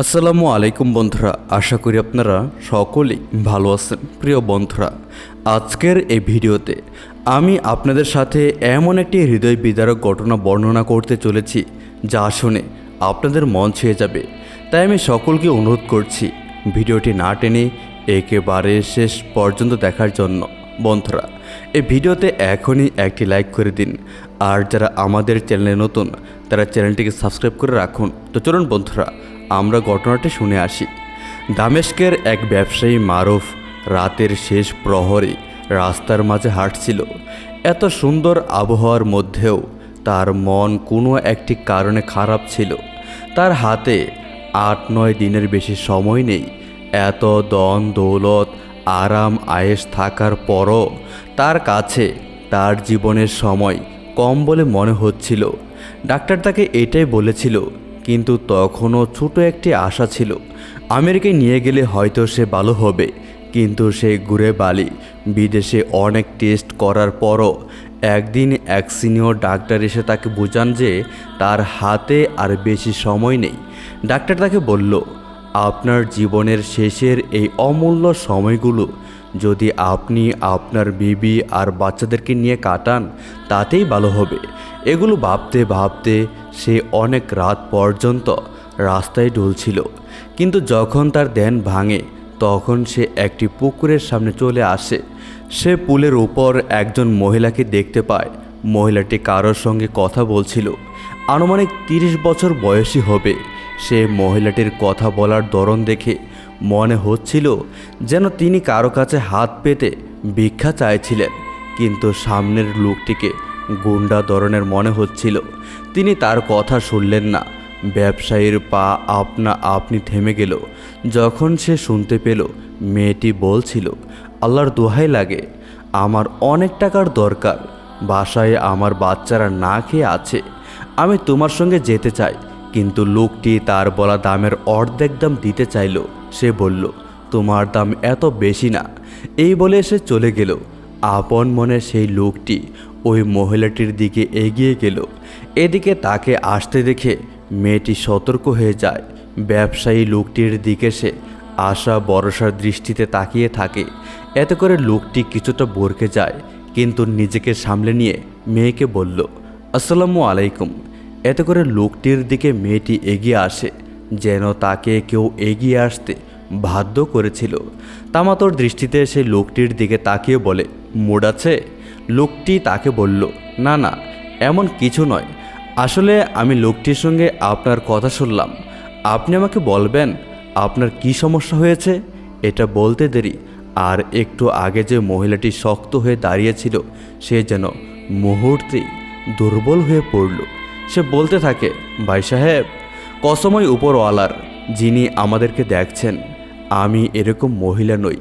আসসালামু আলাইকুম বন্ধুরা, আশা করি আপনারা সকলেই ভালো আছেন। প্রিয় বন্ধুরা, আজকের এই ভিডিওতে আমি আপনাদের সাথে এমন একটি হৃদয় বিদারক ঘটনা বর্ণনা করতে চলেছি, যা শুনে আপনাদের মন ছুঁয়ে যাবে। তাই আমি সকলকে অনুরোধ করছি, ভিডিওটি না টেনে একেবারে শেষ পর্যন্ত দেখার জন্য। বন্ধুরা, এই ভিডিওতে এখনই একটি লাইক করে দিন, আর যারা আমাদের চ্যানেলে নতুন, তারা চ্যানেলটিকে সাবস্ক্রাইব করে রাখুন। তো চলুন বন্ধুরা আমরা ঘটনাটি শুনে আসি। দামেস্কের এক ব্যবসায়ী মারুফ রাতের শেষ প্রহরে রাস্তার মাঝে হাঁটছিল। এত সুন্দর আবহাওয়ার মধ্যেও তার মন কোনো একটি কারণে খারাপ ছিল। তার হাতে আট নয় দিনের বেশি সময় নেই। এত দন দৌলত, আরাম আয়েস থাকার পরও তার কাছে তার জীবনের সময় কম বলে মনে হচ্ছিল। ডাক্তার তাকে এটাই বলেছিল কিন্তু তখনও ছোট একটি আশা ছিল। আমেরিকায় নিয়ে গেলে হয়তো সে ভালো হবে, কিন্তু সে ঘুরে বালি। বিদেশে অনেক টেস্ট করার পরও একদিন এক সিনিয়র ডাক্তার এসে তাকে বোঝান যে তার হাতে আর বেশি সময় নেই। ডাক্তার তাকে বলল, আপনার জীবনের শেষের এই অমূল্য সময়গুলো যদি আপনি আপনার বিবি আর বাচ্চাদেরকে নিয়ে কাটান, তাতেই ভালো হবে। এগুলো ভাবতে ভাবতে সে অনেক রাত পর্যন্ত রাস্তায় ঢুলছিল। কিন্তু যখন তার ধ্যান ভাঙে, তখন সে একটি পুকুরের সামনে চলে আসে। সে পুলের উপর একজন মহিলাকে দেখতে পায়। মহিলাটি কারোর সঙ্গে কথা বলছিল। আনুমানিক তিরিশ বছর বয়সী হবে। সে মহিলাটির কথা বলার ধরন দেখে মনে হচ্ছিল যেন তিনি কারও কাছে হাত পেতে ভিক্ষা চাইছিলেন। কিন্তু সামনের লোকটিকে গুন্ডা ধরনের মনে হচ্ছিল, তিনি তার কথা শুনলেন না। ব্যবসায়ীর পা আপনা আপনি থেমে গেল। যখন সে শুনতে পেল, মেয়েটি বলছিল, আল্লাহর দোহাই লাগে, আমার অনেক টাকার দরকার। বাসায় আমার বাচ্চারা না খেয়ে আছে, আমি তোমার সঙ্গে যেতে চাই। কিন্তু লোকটি তার বলা দামের অর্ধেক দাম দিতে চাইল। সে বলল, তোমার দাম এত বেশি না। এই বলে সে চলে গেল। আপন মনে সেই লোকটি ওই মহিলাটির দিকে এগিয়ে গেল। এদিকে তাকে আসতে দেখে মেয়েটি সতর্ক হয়ে যায়। ব্যবসায়ী লোকটির দিকে সে আশা, ভরসার দৃষ্টিতে তাকিয়ে থাকে। এতে করে লোকটি কিছুটা বরকে যায়, কিন্তু নিজেকে সামলে নিয়ে মেয়েকে বলল, আসসালামু আলাইকুম। এতে করে লোকটির দিকে মেয়েটি এগিয়ে আসে, যেন তাকে কেউ এগিয়ে আসতে বাধ্য করেছিল। তামাতর দৃষ্টিতে সে লোকটির দিকে তাকিয়ে বলে, মুড আছে? লোকটি তাকে বলল, না না, এমন কিছু নয়। আসলে আমি লোকটির সঙ্গে আপনার কথা শুনলাম। আপনি আমাকে বলবেন আপনার কি সমস্যা হয়েছে? এটা বলতে দেরি। আর একটু আগে যে মহিলাটি শক্ত হয়ে দাঁড়িয়েছিল, সে যেন মুহূর্তেই দুর্বল হয়ে পড়ল। সে বলতে থাকে, ভাই সাহেব, কসময় উপরওয়ালার যিনি আমাদেরকে দেখছেন, আমি এরকম মহিলা নই,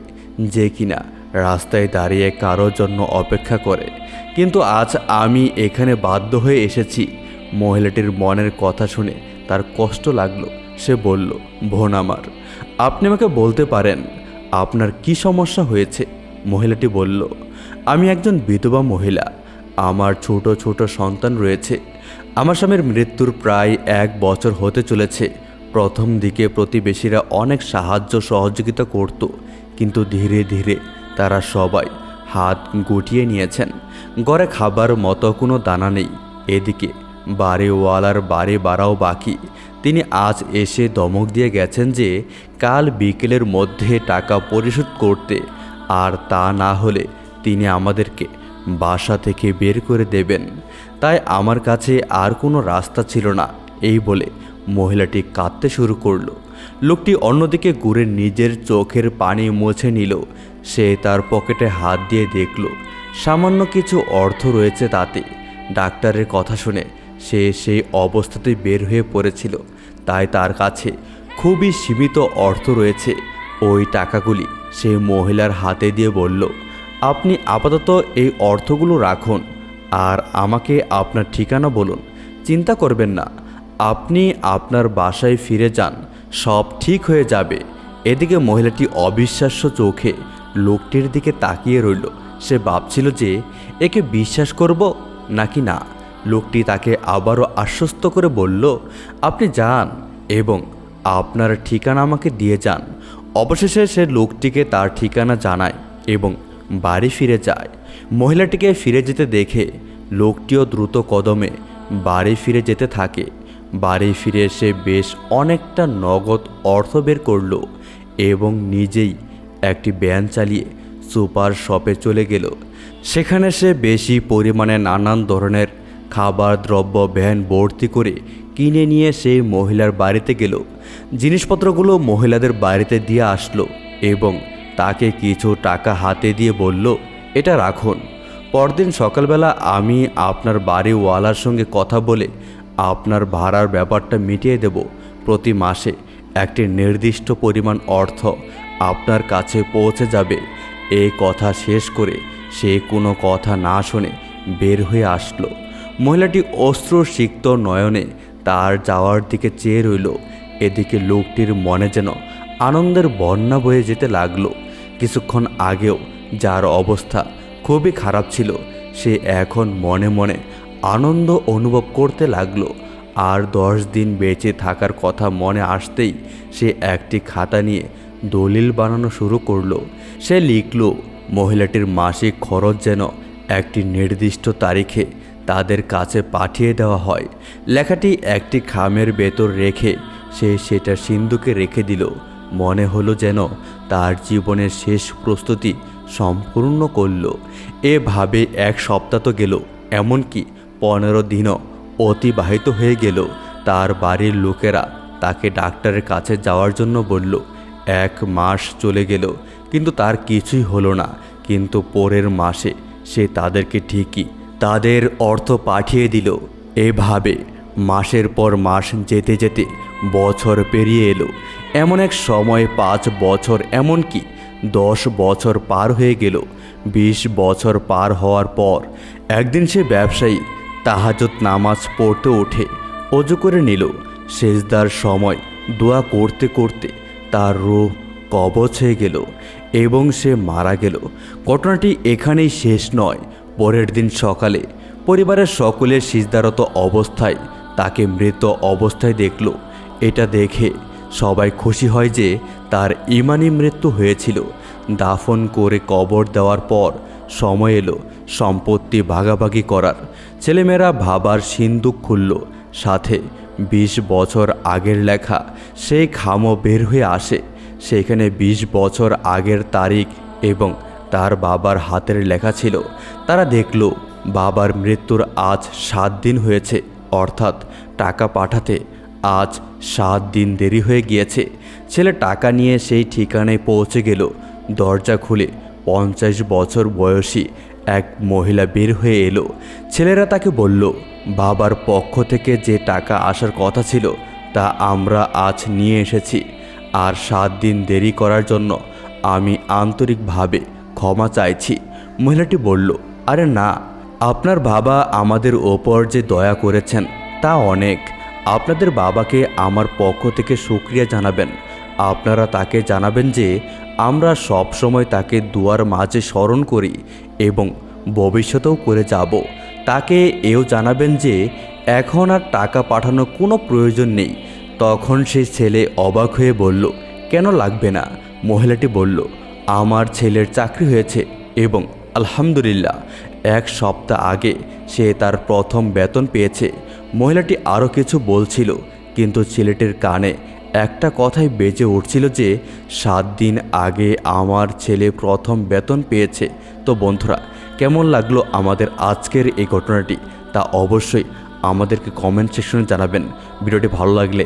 যে কিনা রাস্তায় দাঁড়িয়ে কারোর জন্য অপেক্ষা করে। কিন্তু আজ আমি এখানে বাধ্য হয়ে এসেছি। মহিলাটির মনের কথা শুনে তার কষ্ট লাগল। সে বলল, বোন আমার, আপনি আমাকে বলতে পারেন, আপনার কি সমস্যা হয়েছে? মহিলাটি বলল, আমি একজন বিধবা মহিলা। আমার ছোট ছোট সন্তান রয়েছে। আমার স্বামীর মৃত্যুর প্রায় এক বছর হতে চলেছে। প্রথম দিকে প্রতিবেশীরা অনেক সাহায্য সহযোগিতা করত, কিন্তু ধীরে ধীরে তারা সবাই হাত গুটিয়ে নিয়েছেন। ঘরে খাবার মতো কোনো দানা নেই। এদিকে বাড়িওয়ালার বাড়ি বাড়াও বাকি। তিনি আজ এসে দমক দিয়ে গেছেন যে, কাল বিকেলের মধ্যে টাকা পরিশোধ করতে। আর তা না হলে তিনি আমাদেরকে বাসা থেকে বের করে দেবেন। তাই আমার কাছে আর কোনো রাস্তা ছিল না। এই বলে মহিলাটি কাঁদতে শুরু করল। লোকটি অন্যদিকে ঘুরে নিজের চোখের পানি মুছে নিল। সে তার পকেটে হাত দিয়ে দেখল, সামান্য কিছু অর্থ রয়েছে তাতে। ডাক্তারের কথা শুনে সে সেই অবস্থাতেই বের হয়ে পড়েছিল। তাই তার কাছে খুবই সীমিত অর্থ রয়েছে। ওই টাকাগুলি সে মহিলার হাতে দিয়ে বলল, আপনি আপাতত এই অর্থগুলো রাখুন। আর আমাকে আপনার ঠিকানা বলুন। চিন্তা করবেন না। আপনি আপনার বাসায় ফিরে যান, সব ঠিক হয়ে যাবে। এদিকে মহিলাটি অবিশ্বাস্য চোখে লোকটির দিকে তাকিয়ে রইল। সে ভাবছিল যে, একে বিশ্বাস করব নাকি না? লোকটি তাকে আবারও আশ্বস্ত করে বলল, আপনি যান এবং আপনার ঠিকানা আমাকে দিয়ে যান। অবশেষে সে লোকটিকে তার ঠিকানা জানায় এবং বাড়ি ফিরে যায়। মহিলাটিকে ফিরে যেতে দেখে লোকটিও দ্রুত কদমে বাড়ি ফিরে যেতে থাকে। বাড়ি ফিরে সে বেশ অনেকটা নগদ অর্থ বের করল এবং নিজেই একটি ব্যান চালিয়ে সুপার শপে চলে গেল। সেখানে সে বেশি পরিমাণে নানান ধরনের খাবার, দ্রব্য, ভ্যান ভর্তি করে কিনে নিয়ে সেই মহিলার বাড়িতে গেল। জিনিসপত্রগুলো মহিলাদের বাড়িতে দিয়ে আসলো এবং তাকে কিছু টাকা হাতে দিয়ে বলল, এটা রাখুন। পরদিন সকালবেলা আমি আপনার বাড়িওয়ালার সঙ্গে কথা বলে আপনার ভাড়ার ব্যাপারটা মিটিয়ে দেব প্রতি মাসে। একটি নির্দিষ্ট পরিমাণ অর্থ আপনার কাছে পৌঁছে যাবে। এই কথা শেষ করে সে কোনো কথা না শুনে বের হয়ে আসলো। মহিলাটি অস্ত্র সিক্ত নয়নে তার যাওয়ার দিকে চেয়ে রইল। এদিকে লোকটির মনে যেন আনন্দের বন্যা বয়ে যেতে লাগল। কিছুক্ষণ আগেও যার অবস্থা খুবই খারাপ ছিল, সে এখন মনে মনে আনন্দ অনুভব করতে লাগল। আর দশ দিন বেঁচে থাকার কথা মনে আসতেই সে একটি খাতা নিয়ে দলিল বানানো শুরু করল। সে লিখল, মহিলাটির মাসিক খরচ যেন একটি নির্দিষ্ট তারিখে তাদের কাছে পাঠিয়ে দেওয়া হয়। লেখাটি একটি খামের ভেতর রেখে সে সেটা সিন্ধুকে রেখে দিল। মনে হলো যেন তার জীবনের শেষ প্রস্তুতি সম্পূর্ণ করল। এভাবে এক সপ্তাহ তো গেল, এমনকি পনেরো দিনও অতিবাহিত হয়ে গেল। তার বাড়ির লোকেরা তাকে ডাক্তারের কাছে যাওয়ার জন্য বলল, এক মাস চলে গেল, কিন্তু তার কিছুই হলো না। কিন্তু পরের মাসে সে তাদেরকে ঠিকই, তাদের অর্থ পাঠিয়ে দিল। এভাবে মাসের পর মাস যেতে যেতে বছর পেরিয়ে এলো। এমন এক সময় পাঁচ বছর, এমনকি দশ বছর পার হয়ে গেল। বিশ বছর পার হওয়ার পর একদিন সে ব্যবসায়ী তাহাজত নামাজ পড়তে ওঠে অজু করে নিল। সেজদার সময় দোয়া করতে করতে তার রূপ কবচ হয়ে গেল এবং সে মারা গেল। ঘটনাটি এখানেই শেষ নয়। পরের দিন সকালে পরিবারের সকলের সিজদারত অবস্থায় তাকে মৃত অবস্থায় দেখল। এটা দেখে সবাই খুশি হয় যে তার ইমানি মৃত্যু হয়েছিল। দাফন করে কবর দেওয়ার পর সময় এলো সম্পত্তি ভাগাভাগি করার। ছেলেমেয়েরা ভাবার সিন্দুক খুলল। সাথে বিশ বছর আগের লেখা সেই খামও বের হয়ে আসে। সেখানে বিশ বছর আগের তারিখ এবং তার বাবার হাতের লেখা ছিল। তারা দেখল, বাবার মৃত্যুর আজ সাত দিন হয়েছে। অর্থাৎ টাকা পাঠাতে আজ সাত দিন দেরি হয়ে গিয়েছে। ছেলে টাকা নিয়ে সেই ঠিকানায় পৌঁছে গেল। দরজা খুলে পঞ্চাশ বছর বয়সী এক মহিলা বের হয়ে এলো। ছেলেরা তাকে বলল, বাবার পক্ষ থেকে যে টাকা আসার কথা ছিল, তা আমরা আজ নিয়ে এসেছি। আর সাত দিন দেরি করার জন্য আমি আন্তরিকভাবে ক্ষমা চাইছি। মহিলাটি বলল, আরে না, আপনার বাবা আমাদের ওপর যে দয়া করেছেন, তা অনেক। আপনাদের বাবাকে আমার পক্ষ থেকে সুক্রিয়া জানাবেন। আপনারা তাকে জানাবেন যে আমরা সব সময় তাকে দুয়ার মাঝে স্মরণ করি এবং ভবিষ্যতেও করে যাব। তাকে এও জানাবেন যে, এখন আর টাকা পাঠানোর কোনো প্রয়োজন নেই। তখন সেই ছেলে অবাক হয়ে বলল, কেন লাগবে না? মহিলাটি বলল, আমার ছেলের চাকরি হয়েছে এবং আলহামদুলিল্লাহ, এক সপ্তাহ আগে সে তার প্রথম বেতন পেয়েছে। মহিলাটি আরও কিছু বলছিল কিন্তু ছেলেটির কানে একটা কথাই বেজে উঠছিল যে, সাত দিন আগে আমার ছেলে প্রথম বেতন পেয়েছে। তো বন্ধুরা, কেমন লাগল আমাদের আজকের এই ঘটনাটি? তা অবশ্যই আমাদেরকে কমেন্ট সেকশনে জানাবেন। ভিডিওটি ভালো লাগলে